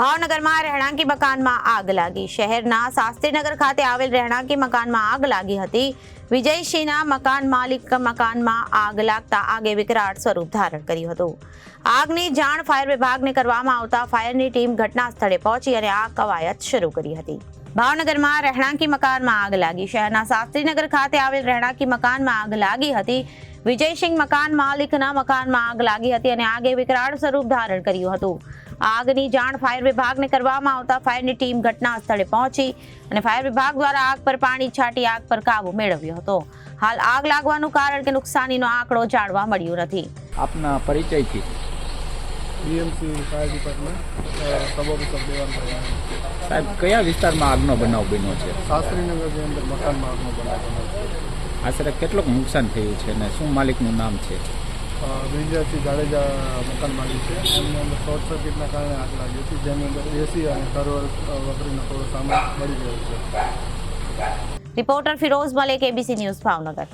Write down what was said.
ભાવનગરમાં રહેણાંકી મકાનમાં આગ લાગી. શહેરના શાસ્ત્રીનગર ખાતે આવેલ રહેણાંકી મકાનમાં આગ લાગી હતી. વિજયસિંહના મકાન માલિક મકાનમાં આગ લાગતા આગે વિકરાળ સ્વરૂપ ધારણ કર્યું હતું. આગની જાણ ફાયર વિભાગને કરવામાં આવતા ફાયરની ટીમ ઘટના સ્થળે પહોંચી અને આ કવાયત શરૂ કરી હતી. ભાવનગરમાં રહેણાંકી મકાનમાં આગ લાગી. શહેરના શાસ્ત્રીનગર ખાતે આવેલ રહેણાંકી મકાનમાં આગ લાગી હતી. વિજયસિંહ મકાન માલિકના મકાનમાં આગ લાગી હતી અને આગે વિકરાળ સ્વરૂપ ધારણ કર્યું હતું. આગની જાણ ફાયર વિભાગને કરવામાં આવતા ફાયરની ટીમ ઘટના સ્થળે પહોંચી અને ફાયર વિભાગ દ્વારા આગ પર પાણી છાંટી આગ પર કાબુ મેળવ્યો હતો. હાલ આગ લાગવાનું કારણ કે નુકસાનીનો આંકડો જાણવા મળ્યો નથી. આપના પરિચયથી. BMC fire department sub officer Dewan સાહેબ કયા વિસ્તારમાં આગનો બનાવ બન્યો છે? શાસ્ત્રીનગરની અંદર મકાનમાં આગનો બનાવ બન્યો છે. આશરે કેટલુંક નુકસાન થયું છે અને શું માલિકનું નામ છે? અ, વિજયસિંહ જાડેજા મકાન માલિક છે. એમની અંદર શોર્ટ સર્કિટના કારણે આગ લાગી હતી જેની અંદર એસી અને સર્વર વગેરેનો થોડો સામાન મળી ગયો છે. Reporter Firoz Malik ABC news Bhavnagar.